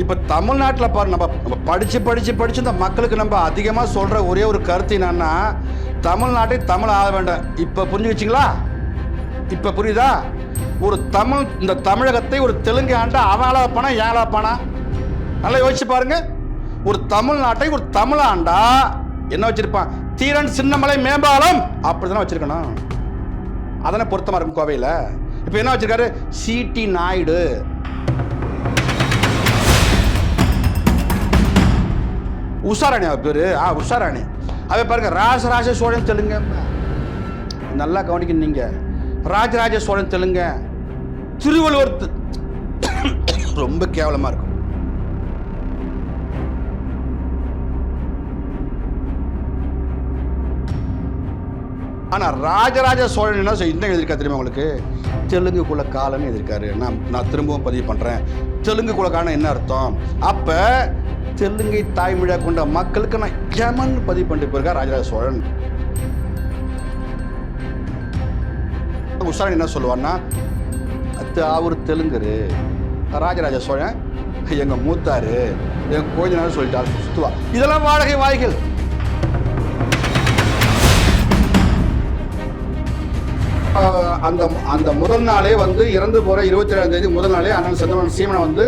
இப்போ தமிழ்நாட்டில் பாரு நம்ம நம்ம படித்து படித்து படித்து இந்த மக்களுக்கு நம்ம அதிகமாக சொல்கிற ஒரே ஒரு கருத்து என்னன்னா தமிழ்நாட்டை தமிழ் ஆக வேண்டாம். இப்போ புரிஞ்சு வச்சிங்களா? இப்போ புரியுதா? ஒரு தமிழ் இந்த தமிழகத்தை ஒரு தெலுங்கு ஆண்டா அவன் ஆளாப்பானா ஏன் ஆளாப்பானா நல்லா யோசிச்சு பாருங்க. ஒரு தமிழ்நாட்டை ஒரு தமிழ் ஆண்டா என்ன வச்சிருப்பான்? தீரன் சின்னமலை மேம்பாலம் அப்படி தானே வச்சிருக்கணும். அதனை பொருத்தமாக இருக்கும் கோவையில். இப்போ என்ன வச்சிருக்காரு? சிடி நாயுடு. உஷாராணி அவ பேர். ஆ உஷாராணி. அவ பாருங்க ராஜராஜ சோழன் தெலுங்க. நல்லா கவனிக்கணும் நீங்க. ராஜராஜ சோழன் தெலுங்க. திருவள்ளுவர் ரொம்ப கேவலமா இருக்கும். ஆனால் ராஜராஜ சோழன் என்ன செய்ய என்ன எழுதியிருக்கா தெரியுமா உங்களுக்கு? தெலுங்கு குல காலன்னு எழுதியிருக்காரு. நான் நான் திரும்பவும் பதிவு பண்ணுறேன் தெலுங்கு குல காலம் என்ன அர்த்தம்? அப்போ தெலுங்கை தாய்மொழியாக கொண்ட மக்களுக்கு நான் ஜமன் பதிவு பண்ணிட்டு போயிருக்கா ராஜராஜ சோழன். உஷாரன் என்ன சொல்லுவான்னா அது அவர் தெலுங்குரு ராஜராஜ சோழன் எங்க மூத்தாரு என் கொஞ்ச நேரம் சொல்லிட்டாரு சுத்துவா. இதெல்லாம் வாடகை வாய்கள். அந்த அந்த முதல் நாளே வந்து இறந்து போற இருபத்தி ஏழாம் தேதி முதல் நாளே அண்ணன் செந்தமன் சீமனை வந்து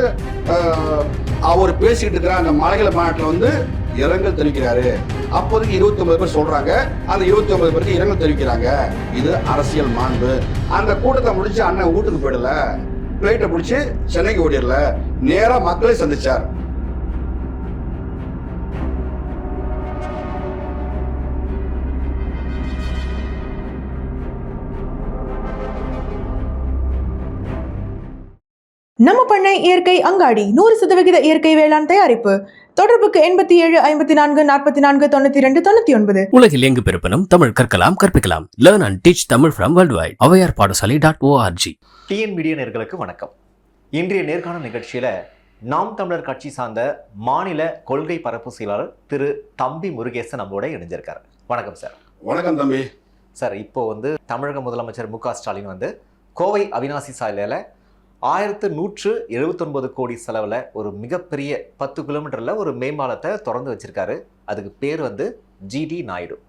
அவர் பேசிக்கிட்டு இருக்கிற அந்த மலைகள மாநாட்டில் வந்து இரங்கல் தெரிவிக்கிறாரு. அப்போதைக்கு இருபத்தி ஒன்பது பேர் சொல்றாங்க. அந்த இருபத்தி ஒன்பது பேருக்கு இரங்கல் தெரிவிக்கிறாங்க. இது அரசியல் மாண்பு. அந்த கூட்டத்தை முடிச்சு அண்ணன் வீட்டுக்கு போயிடல. பிளைட்டை பிடிச்சி சென்னைக்கு ஓடிடல. நேரா மக்களை சந்திச்சார். நம்ம பண்ணை இயற்கை அங்காடி நூறு சதவிகித இயற்கை வேளாண் தயாரிப்பு. தொடர்புக்கு எண்பத்தி ஏழு ஐம்பத்தி நான்கு நாற்பத்தி நான்கு தொண்ணூத்தி ரெண்டு தொண்ணூத்தி ஒன்பது. உலகில் எங்கு பிறப்பினும் தமிழ் கற்கலாம் கற்பிக்கலாம். Learn and teach Tamil from world wide Avvaiyar Padasalai dot O R G TN media நேர்களுக்கு வணக்கம். இன்றைய நேர்காணல் நிகழ்ச்சியில் நாம் தமிழர் கட்சி சார்ந்த மாநில கொள்கை பரப்பு செயலாளர் திரு தம்பி முருகேசன் நம்மளோட இணைஞ்சிருக்காரு. வணக்கம் சார். வணக்கம் தம்பி. சார் இப்போ வந்து தமிழக முதலமைச்சர் மு க ஸ்டாலின் வந்து கோவை அவினாசி சாலையில் ஆயிரத்து நூற்று எழுபத்தொன்பது கோடி செலவில் ஒரு மிகப்பெரிய பத்து கிலோமீட்டரில் ஒரு மேம்பாலத்தை திறந்து வச்சிருக்காரு. அதுக்கு பேர் வந்து ஜிடி நாயுடு.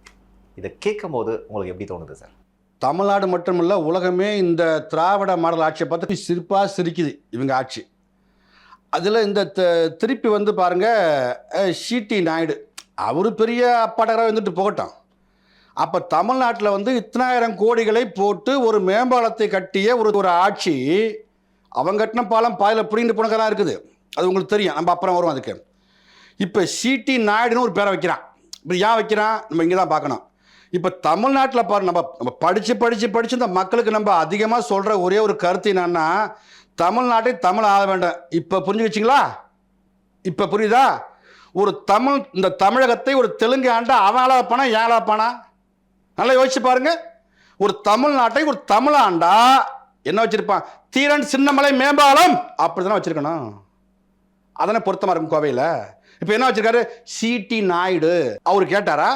இதை கேட்கும் போது உங்களுக்கு எப்படி தோணுது சார்? தமிழ்நாடு மட்டுமல்ல உலகமே இந்த திராவிட மாடல் ஆட்சியை பார்த்து சிரிப்பாக சிரிக்குது இவங்க ஆட்சி. அதில் இந்த த- திருப்பி வந்து பாருங்கள் சிடி நாயுடு. அவர் பெரிய அப்பாடகராக வந்துட்டு போகட்டும். அப்போ தமிழ்நாட்டில் வந்து இத்தனாயிரம் கோடிகளை போட்டு ஒரு மேம்பாலத்தை கட்டிய ஒரு ஒரு ஆட்சி அவங்க கட்டின பாலம் பாயில் புரிந்து போனதெல்லாம் இருக்குது. அது உங்களுக்கு தெரியும். நம்ம அப்புறம் வரும் அதுக்கு. இப்போ சிடி நாயுடுன்னு ஒரு பேரை வைக்கிறான். இப்போ ஏன் வைக்கிறான்? நம்ம இங்கே தான் பார்க்கணும். இப்போ தமிழ்நாட்டில் பாரு நம்ம நம்ம படித்து படித்து படித்து இந்த மக்களுக்கு நம்ம அதிகமாக சொல்கிற ஒரே ஒரு கருத்து என்னன்னா தமிழ்நாட்டை தமிழ் ஆக வேண்டாம். இப்போ புரிஞ்சுக்கிச்சிங்களா? இப்போ புரியுதா? ஒரு தமிழ் இந்த தமிழகத்தை ஒரு தெலுங்கு ஆண்டா அவன் ஆளாப்பானா ஏன் ஆளாப்பானா நல்லா யோசிச்சு பாருங்க. ஒரு தமிழ்நாட்டை ஒரு தமிழ் ஆண்டா என்ன வச்சிருப்பான்? தீரன் சின்னமலை மேம்பாலம். அப்படி தானே வச்சிருக்கணும். அதானே பொருத்தமாக இருக்கும் கோவையில். இப்போ என்ன வச்சிருக்காரு? சிடி நாயுடு. அவர் கேட்டாரா?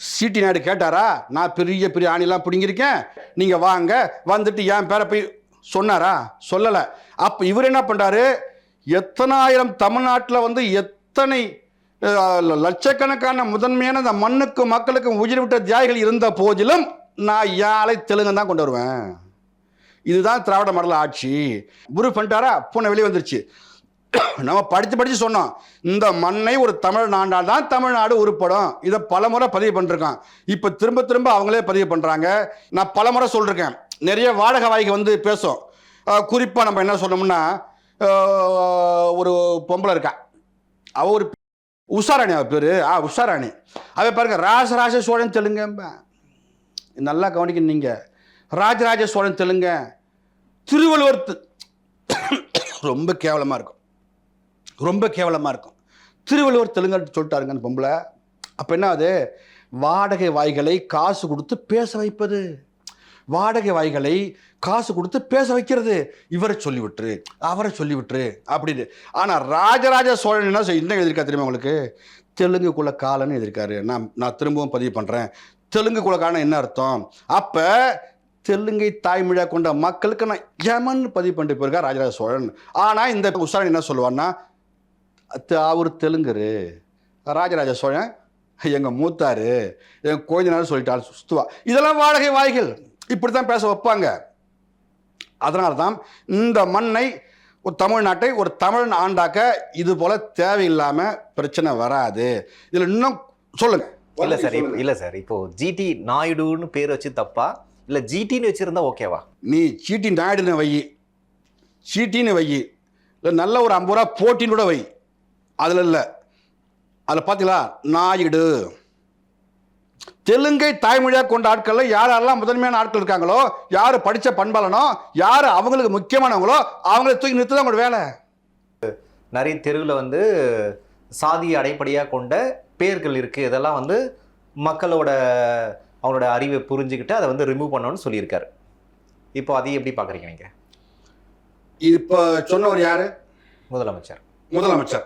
சிடி நாயுடு கேட்டாரா? நான் பெரிய பெரிய ஆணிலாம் பிடிங்கிருக்கேன் நீங்கள் வாங்க வந்துட்டு என் பேரை போய் சொன்னாரா? சொல்லலை. அப்போ இவர் என்ன பண்ணுறாரு எத்தனாயிரம் தமிழ்நாட்டில் வந்து எத்தனை லட்சக்கணக்கான முதன்மையான அந்த மண்ணுக்கும் மக்களுக்கும் உயிர் விட்ட தியாகிகள் இருந்த போதிலும் நான் யாழை தெலுங்கு தான் கொண்டு வருவேன். இதுதான் திராவிட மாடல் ஆட்சி. குரு பண்ணிட்டாரா? பூனை வெளியே வந்துருச்சு. நம்ம படித்து படித்து சொன்னோம். இந்த மண்ணை ஒரு தமிழ் நாண்டால் தான் தமிழ்நாடு உருப்படும். இதை பலமுறை பதிவு பண்ணிருக்கோம் இப்போ திரும்ப திரும்ப அவங்களே பதிவு பண்ணுறாங்க நான் பலமுறை சொல்லியிருக்கேன் நிறைய வாடகை வாய்க்கு வந்து பேசும். குறிப்பாக நம்ம என்ன சொன்னோம்னா ஒரு பொம்பளை இருக்கா. அவ ஒரு உஷாராணி அவள் பேர். ஆ உஷாராணி. அவ பாருங்க ராசராச சோழன் தெலுங்க. நல்லா கவனிக்கணும் நீங்கள் ராஜராஜ சோழன் தெலுங்க திருவள்ளுவர் தெ- ரொம்ப கேவலமாக இருக்கும். ரொம்ப கேவலமாக இருக்கும். திருவள்ளுவர் தெலுங்குன்னு சொல்லிட்டாருங்க அந்த பொம்பளை. அப்போ என்ன அது வாடகை வாய்களை காசு கொடுத்து பேச வைப்பது. வாடகை வாய்களை காசு கொடுத்து பேச வைக்கிறது. இவரை சொல்லிவிட்டுரு அவரை சொல்லிவிட்டுரு அப்படின்னு. ஆனால் ராஜராஜ சோழன் என்ன என்ன எழுதியிருக்கா தெரியுமா உங்களுக்கு? தெலுங்கு குல காலன்னு எழுதியிருக்காரு. நான் நான் திரும்பவும் பதிவு பண்ணுறேன் தெலுங்கு குல என்ன அர்த்தம்? அப்போ தெலுங்கை தாய்மொழியாக கொண்ட மக்களுக்கு நான் யமன் பதிவு பண்ணிட்டு போயிருக்கா ராஜராஜ சோழன். ஆனால் இந்த உஷாரன் என்ன சொல்லுவான்னா அவர் தெலுங்கரு. ராஜராஜ சோழன் எங்கள் மூத்தாரு எங்கள் கோயினார் சொல்லிட்டாரு சுத்துவா. இதெல்லாம் வாடகை வாய்கள். இப்படி தான் பேச வைப்பாங்க. அதனால தான் இந்த மண்ணை ஒரு தமிழ்நாட்டை ஒரு தமிழன் ஆண்டாக்க இது போல தேவையில்லாமல் பிரச்சனை வராது. இதில் இன்னும் சொல்லுங்க. இல்ல சார் இல்ல சார் இப்போ ஜிடி நாயுடுன்னு பேர் வச்சு தப்பா இல்ல ஜிடின்னு வச்சிருந்தா ஓகேவா நீ சீட்டி நாயுடுன்னு வை. சீட்டின்னு வை. இல்லை நல்ல ஒரு ஐம்பது ரூபா போட்டின்னு கூட வை. அதில் இல்லை. அதில் பார்த்தீங்களா நாயுடு. தெலுங்கை தாய்மொழியாக கொண்ட ஆட்கள்ல யார் யாரெல்லாம் முதன்மையான ஆட்கள் இருக்காங்களோ யார் படித்த பண்பாளனோ யார் அவங்களுக்கு முக்கியமானவங்களோ அவங்கள தூக்கி நிறுத்து தான் உங்களோட வேலை. நிறைய தெருவில் வந்து சாதியை அடைப்படையாக கொண்ட பேர்கள் இருக்குது இதெல்லாம் வந்து மக்களோட அவங்களோட அறிவை புரிஞ்சுக்கிட்டு அதை வந்து ரிமூவ் பண்ணணும்னு சொல்லியிருக்காரு. இப்போ அதையும் எப்படி பார்க்குறீங்க நீங்கள் இப்போ சொன்னவர் யாரு? முதலமைச்சர். முதலமைச்சர்.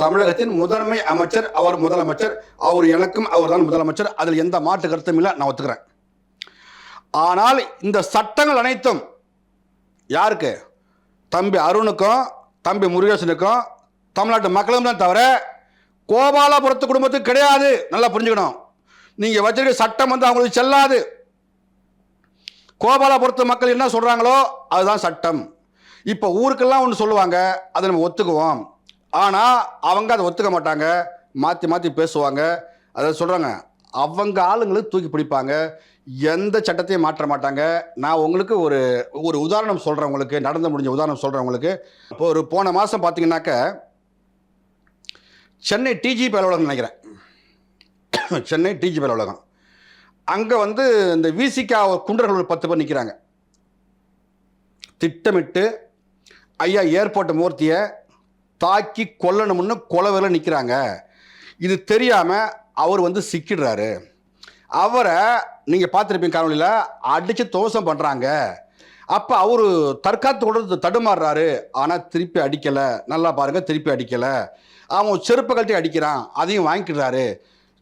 தமிழகத்தின் முதன்மை அமைச்சர் அவர் முதலமைச்சர். அவர் எனக்கும் அவர் தான் முதலமைச்சர். அதில் எந்த மாற்று கருத்தும் இல்லை நான் ஒத்துக்கிறேன். ஆனால் இந்த சட்டங்கள் அனைத்தும் யாருக்கு? தம்பி அருணுக்கும் தம்பி முருகேசனுக்கும் தமிழ்நாட்டு மக்களும் தான் தவிர கோபாலபுரத்து குடும்பத்துக்கு கிடையாது. நல்லா புரிஞ்சுக்கணும். நீங்கள் வச்சிருக்க சட்டம் வந்து அவங்களுக்கு செல்லாது. கோபாலபுரத்து மக்கள் என்ன சொல்கிறாங்களோ அதுதான் சட்டம். இப்போ ஊருக்கெல்லாம் ஒன்று சொல்லுவாங்க அதை நம்ம ஒத்துக்குவோம். ஆனால் அவங்க அதை ஒத்துக்க மாட்டாங்க. மாற்றி மாற்றி பேசுவாங்க. அதை சொல்கிறாங்க அவங்க ஆளுங்களுக்கு தூக்கி பிடிப்பாங்க. எந்த சட்டத்தையும் மாற்ற மாட்டாங்க. நான் உங்களுக்கு ஒரு ஒரு உதாரணம் சொல்கிறேன் உங்களுக்கு. நடந்து முடிஞ்ச உதாரணம் சொல்கிறேன் உங்களுக்கு. இப்போ ஒரு போன மாதம் பார்த்தீங்கன்னாக்க சென்னை டிஜிபி அலுவலகம் நினைக்கிறேன். சென்னை டிஜிபி அலுவலகம் அங்கே வந்து இந்த விசிகா குண்டர்கள் ஒரு பத்து பேர் நிற்கிறாங்க திட்டமிட்டு ஐயா ஏர்போர்ட் மூர்த்தியை தாக்கி கொல்லணும்னு கொலவரில் நிற்கிறாங்க இது தெரியாமல் அவர் வந்து சிக்கிடுறாரு. அவரை நீங்கள் பார்த்துருப்பீங்க காணொலியில் அடித்து தோசம் பண்ணுறாங்க அப்போ அவர் தற்காத்து கொடுத்து தடுமாறுறாரு. ஆனால் திருப்பி அடிக்கலை. நல்லா பாருங்கள் திருப்பி அடிக்கலை. அவன் செருப்பை கழட்டி அடிக்கிறான். அதையும் வாங்கிக்கிறாரு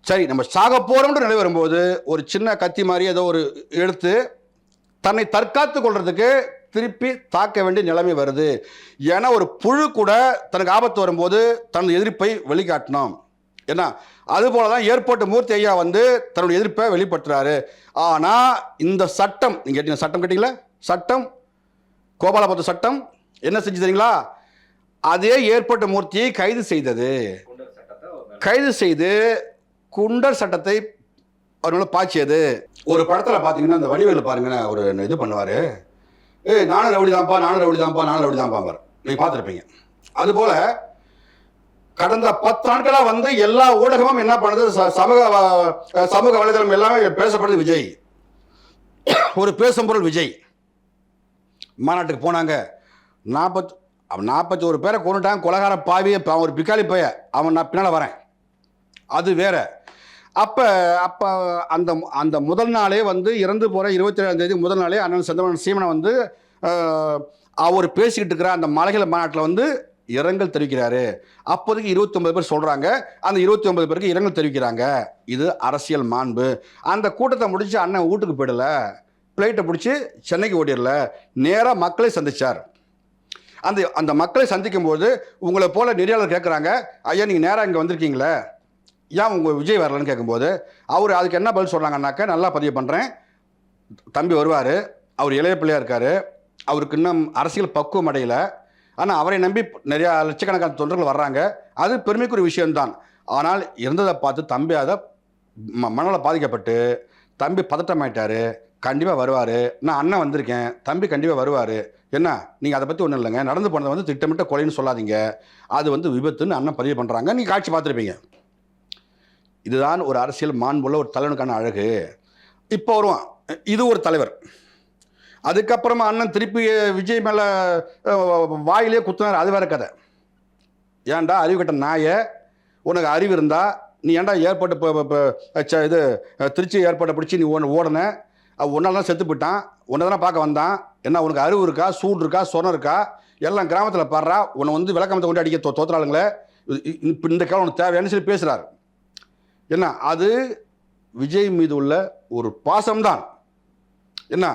சரி நம்ம சாக போகிறோம்ன்ற நிலை வரும்போது ஒரு சின்ன கத்தி மாதிரி ஏதோ ஒரு எடுத்து தன்னை தற்காத்து கொள்றதுக்கு திருப்பி தாக்க வேண்டிய நிலைமை வருது. ஏன்னா ஒரு புழு கூட தனக்கு ஆபத்து வரும்போது தனது எதிர்ப்பை வெளிக்காட்டணும் என்ன அதுபோல தான் ஏர்போர்ட் மூர்த்தி ஐயா வந்து தன்னுடைய எதிர்ப்பை வெளிப்படுத்துறாரு. ஆனால் இந்த சட்டம் நீங்கள் கேட்டீங்க சட்டம் கேட்டீங்களா? சட்டம்? கோபாலபுரத்து சட்டம்? என்ன செஞ்சு தெரியுங்களா? அதே ஏர்போர்ட் மூர்த்தியை கைது செய்தது. கைது செய்து குண்டர் சட்டத்தை அவர் பாய்ச்சியது. ஒரு படத்தில் பார்த்தீங்கன்னா அந்த வடிவேலு பாருங்க ஒரு இது பண்ணுவார். ஏ நானும் ரவுடி தான்ப்பா நானும் ரவுடி தான்ப்பா நானும் ரவுடி தான்ப்பா நீங்கள் பார்த்துருப்பீங்க அதுபோல் கடந்த பத்தாண்டுகளாக வந்து எல்லா ஊடகமும் என்ன பண்ணுது? ச- சமூக சமூக வலைதளம் எல்லாமே பேசப்படுது விஜய். ஒரு பேசும் பொருள் விஜய். மாநாட்டுக்கு போனாங்க. நாற்பத் அவன் நாற்பத்தி ஒரு பேரை கொண்டுட்டாங்க கொலகார பாவி அவன் ஒரு பிக்காளி பைய அவன் நான் பின்னால் வரேன். அது வேற. அப்போ அப்போ அந்த அந்த முதல் நாளே வந்து இறந்து போகிற இருபத்தி ஏழாம் தேதி முதல் நாளே அண்ணன் சந்தமன் சீமனை வந்து அவர் பேசிக்கிட்டு இருக்கிற அந்த மலைகள் மாநாட்டில் வந்து இரங்கல் தெரிவிக்கிறாரு. அப்போதைக்கு இருபத்தொன்பது பேர் சொல்கிறாங்க அந்த இருபத்தி ஒன்பது பேருக்கு இரங்கல் தெரிவிக்கிறாங்க. இது அரசியல் மாண்பு. அந்த கூட்டத்தை முடிச்சு அண்ணன் வீட்டுக்கு போயிடல. பிளைட்டை பிடிச்சி சென்னைக்கு ஓடிடல. நேராக மக்களை சந்திச்சார். அந்த அந்த மக்களை சந்திக்கும் போது உங்களை போல நெறியாளர் கேட்குறாங்க ஐயா நீங்கள் நேராக இங்கே வந்திருக்கீங்களே? ஏன் உங்கள் விஜய் வரலன்னு கேட்கும்போது அவர் அதுக்கு என்ன பதில் சொல்கிறாங்கன்னாக்கா நல்லா பதிவு பண்ணுறேன் தம்பி வருவார் அவர் இளைய பிள்ளையாக இருக்கார். அவருக்கு இன்னும் அரசியல் பக்குவம் அடையலை. ஆனால் அவரை நம்பி நிறையா லட்சக்கணக்கான தொண்டர்கள் வர்றாங்க. அது பெருமைக்குரிய விஷயம்தான். ஆனால் இருந்ததை பார்த்து தம்பி அதை ம மனநல பாதிக்கப்பட்டு தம்பி பதட்டமாயிட்டார். கண்டிப்பாக வருவார். நான் அண்ணன் வந்திருக்கேன். தம்பி கண்டிப்பாக வருவார். என்ன? நீங்கள் அதை பற்றி ஒன்றும் இல்லைங்க. நடந்து போனதை வந்து திட்டமிட்ட கொலைன்னு சொல்லாதீங்க. அது வந்து விபத்துன்னு அண்ணன் பதிவு பண்ணுறாங்க நீங்கள் காட்சி பார்த்துருப்பீங்க. இதுதான் ஒரு அரசியல் மாண்புள்ள ஒரு தலைவனுக்கான அழகு. இப்போ வருவான். இது ஒரு தலைவர். அதுக்கப்புறமா அண்ணன் திருப்பி விஜய் மேலே வாயிலே குத்துனார். அது வேற கதை. ஏன்டா அறிவு கட்ட நாய? உனக்கு அறிவு இருந்தால் நீ ஏன்டா ஏர்போர்ட்டு இப்போ இது திருச்சி ஏற்பாட்டை பிடிச்சி நீ ஒன்று ஓடின? ஒன்றால் தான் செத்து போயிட்டான். உன்னை தானே பார்க்க வந்தான். என்ன உனக்கு அறிவு இருக்கா? சூடு இருக்கா? சொனம் இருக்கா? எல்லாம் கிராமத்தில் பாடுறா. உன்னை வந்து விளக்கமத்தை கொண்டு அடிக்க தோ தோத்துறாளுங்களே. இப்போ இந்த காலம் உனக்கு தேவையானு சொல்லி பேசுகிறார் என்ன? அது விஜய் மீது உள்ள ஒரு பாசம்தான். என்ன?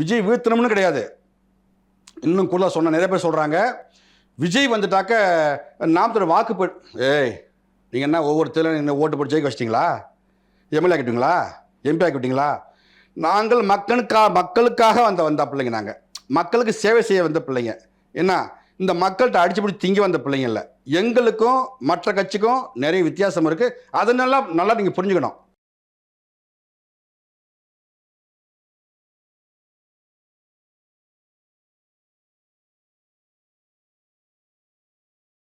விஜய் வீழ்த்தணும்னு கிடையாது. இன்னும் கூட சொன்ன நிறைய பேர் சொல்கிறாங்க விஜய் வந்துட்டாக்க நாம் தர வாக்கு ஏய் நீங்கள் என்ன ஒவ்வொரு தேர்தலும் என்ன ஓட்டு போட்டு ஜெயிக்க வச்சிட்டிங்களா? எம்எல்ஏ ஆக்கிட்டீங்களா? எம்பி ஆக்கிட்டீங்களா? நாங்கள் மக்களுக்கா மக்களுக்காக வந்த வந்த பிள்ளைங்க நாங்கள் மக்களுக்கு சேவை செய்ய வந்த பிள்ளைங்க. என்ன? இந்த மக்கள்கிட்ட அடிச்சு பிடிச்சி திங்கி வந்த பிள்ளைங்கள எங்களுக்கும் மற்ற கட்சிக்கும் நிறைய வித்தியாசம் இருக்குது அதனால நல்லா நீங்கள் புரிஞ்சுக்கணும்.